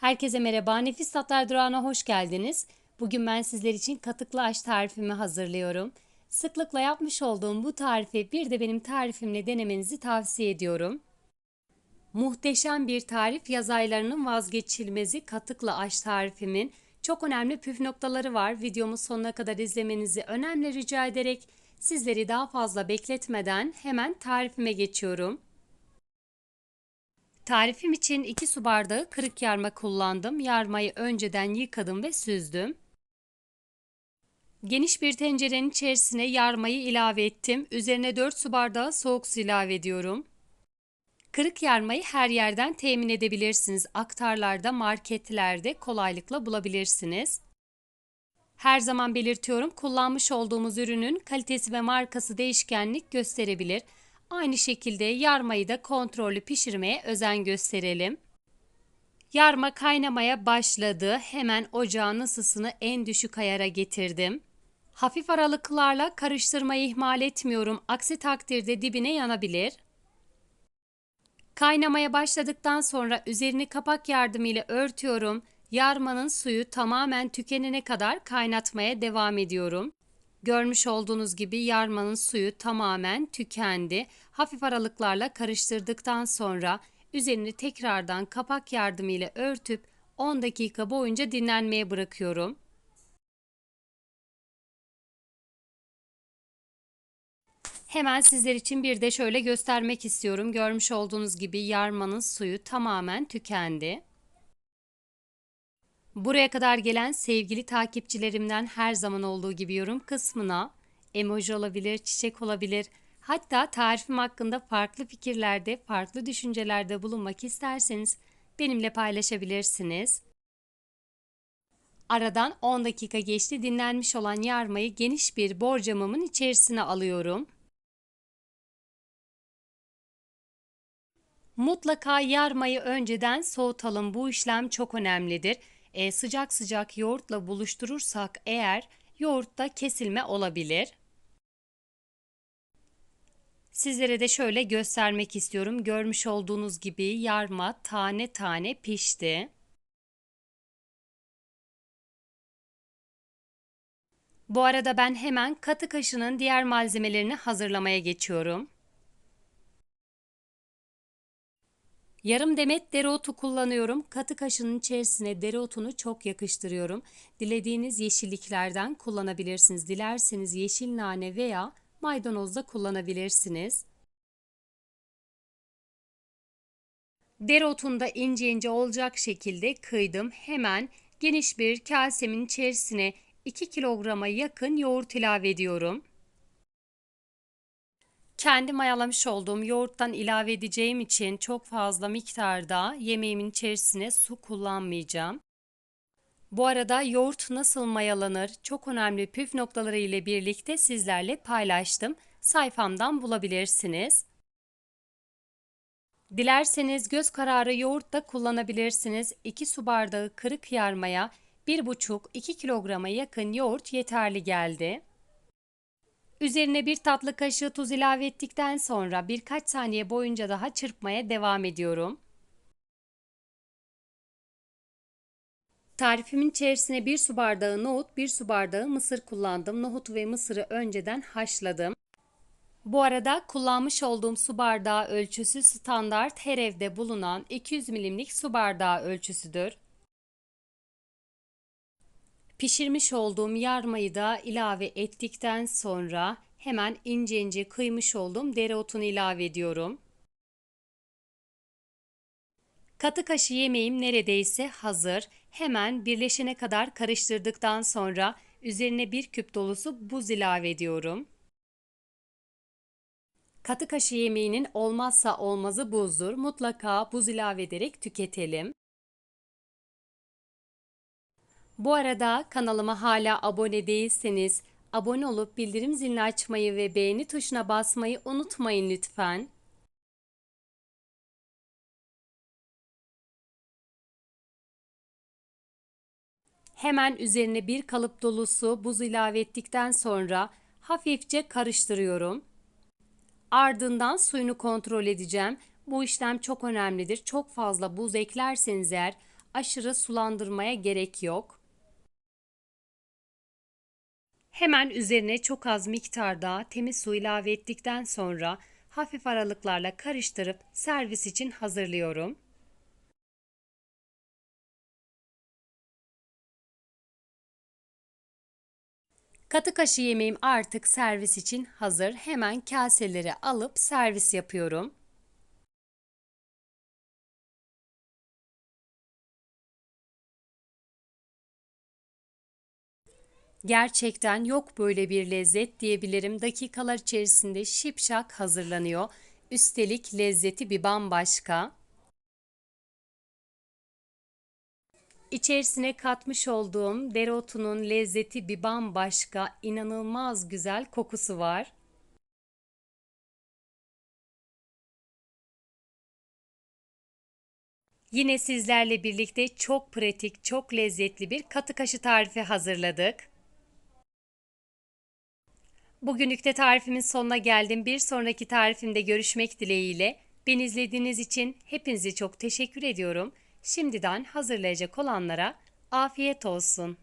Herkese merhaba. Nefis Tatlar Durağı'na hoş geldiniz. Bugün ben sizler için katıklı aş tarifimi hazırlıyorum. Sıklıkla yapmış olduğum bu tarifi bir de benim tarifimle denemenizi tavsiye ediyorum. Muhteşem bir tarif yaz aylarının vazgeçilmezi katıklı aş tarifimin çok önemli püf noktaları var. Videomu sonuna kadar izlemenizi önemli rica ederek sizleri daha fazla bekletmeden hemen tarifime geçiyorum. Tarifim için 2 su bardağı kırık yarma kullandım. Yarmayı önceden yıkadım ve süzdüm. Geniş bir tencerenin içerisine yarmayı ilave ettim. Üzerine 4 su bardağı soğuk su ilave ediyorum. Kırık yarmayı her yerden temin edebilirsiniz. Aktarlarda, marketlerde kolaylıkla bulabilirsiniz. Her zaman belirtiyorum kullanmış olduğumuz ürünün kalitesi ve markası değişkenlik gösterebilir. Aynı şekilde yarmayı da kontrollü pişirmeye özen gösterelim. Yarma kaynamaya başladı. Hemen ocağın ısısını en düşük ayara getirdim. Hafif aralıklarla karıştırmayı ihmal etmiyorum. Aksi takdirde dibine yanabilir. Kaynamaya başladıktan sonra üzerini kapak yardımıyla örtüyorum. Yarmanın suyu tamamen tükenene kadar kaynatmaya devam ediyorum. Görmüş olduğunuz gibi yarmanın suyu tamamen tükendi. Hafif aralıklarla karıştırdıktan sonra üzerini tekrardan kapak yardımıyla örtüp 10 dakika boyunca dinlenmeye bırakıyorum. Hemen sizler için bir de şöyle göstermek istiyorum. Görmüş olduğunuz gibi yarmanın suyu tamamen tükendi. Buraya kadar gelen sevgili takipçilerimden her zaman olduğu gibi yorum kısmına emoji olabilir, çiçek olabilir. Hatta tarifim hakkında farklı fikirlerde, farklı düşüncelerde bulunmak isterseniz benimle paylaşabilirsiniz. Aradan 10 dakika geçti. Dinlenmiş olan yarmayı geniş bir borcamımın içerisine alıyorum. Mutlaka yarmayı önceden soğutalım. Bu işlem çok önemlidir e, sıcak sıcak yoğurtla buluşturursak eğer yoğurtta kesilme olabilir. Sizlere de şöyle göstermek istiyorum. Görmüş olduğunuz gibi yarma tane tane pişti. Bu arada ben hemen katı kaşının diğer malzemelerini hazırlamaya geçiyorum. Yarım demet dereotu kullanıyorum. Katı kaşının içerisine dereotunu çok yakıştırıyorum. Dilediğiniz yeşilliklerden kullanabilirsiniz. Dilerseniz yeşil nane veya maydanoz da kullanabilirsiniz. Dereotunu da ince ince olacak şekilde kıydım. Hemen geniş bir kasemin içerisine 2 kilograma yakın yoğurt ilave ediyorum. Kendi mayalamış olduğum yoğurttan ilave edeceğim için çok fazla miktarda yemeğimin içerisine su kullanmayacağım. Bu arada yoğurt nasıl mayalanır çok önemli püf noktaları ile birlikte sizlerle paylaştım. Sayfamdan bulabilirsiniz. Dilerseniz göz kararı yoğurt da kullanabilirsiniz. 2 su bardağı kırık yarmaya 1,5-2 kilograma yakın yoğurt yeterli geldi. Üzerine bir tatlı kaşığı tuz ilave ettikten sonra birkaç saniye boyunca daha çırpmaya devam ediyorum. Tarifimin içerisine bir su bardağı nohut, bir su bardağı mısır kullandım. Nohutu ve mısırı önceden haşladım. Bu arada kullanmış olduğum su bardağı ölçüsü standart her evde bulunan 200 milimlik su bardağı ölçüsüdür. Pişirmiş olduğum yarmayı da ilave ettikten sonra hemen ince ince kıymış olduğum dereotunu ilave ediyorum. Katı kaşı yemeğim neredeyse hazır. Hemen birleşene kadar karıştırdıktan sonra üzerine bir küp dolusu buz ilave ediyorum. Katı kaşı yemeğinin olmazsa olmazı buzdur. Mutlaka buz ilave ederek tüketelim. Bu arada kanalıma hala abone değilseniz abone olup bildirim zilini açmayı ve beğeni tuşuna basmayı unutmayın lütfen. Hemen üzerine bir kalıp dolusu buz ilave ettikten sonra hafifçe karıştırıyorum. Ardından suyunu kontrol edeceğim. Bu işlem çok önemlidir. Çok fazla buz eklerseniz eğer Aşırı sulandırmaya gerek yok. Hemen üzerine çok az miktarda temiz su ilave ettikten sonra hafif aralıklarla karıştırıp servis için hazırlıyorum. Katı kaşı yemeğim artık servis için hazır. Hemen kaseleri alıp servis yapıyorum. Gerçekten yok böyle bir lezzet diyebilirim. Dakikalar içerisinde şipşak hazırlanıyor. Üstelik lezzeti bir bambaşka. İçerisine katmış olduğum dereotunun lezzeti bir bambaşka, inanılmaz güzel kokusu var. Yine sizlerle birlikte çok pratik, çok lezzetli bir katı kaşı tarifi hazırladık. Bugünlük de tarifimin sonuna geldim. Bir sonraki tarifimde görüşmek dileğiyle. Beni izlediğiniz için hepinize çok teşekkür ediyorum. Şimdiden hazırlayacak olanlara afiyet olsun.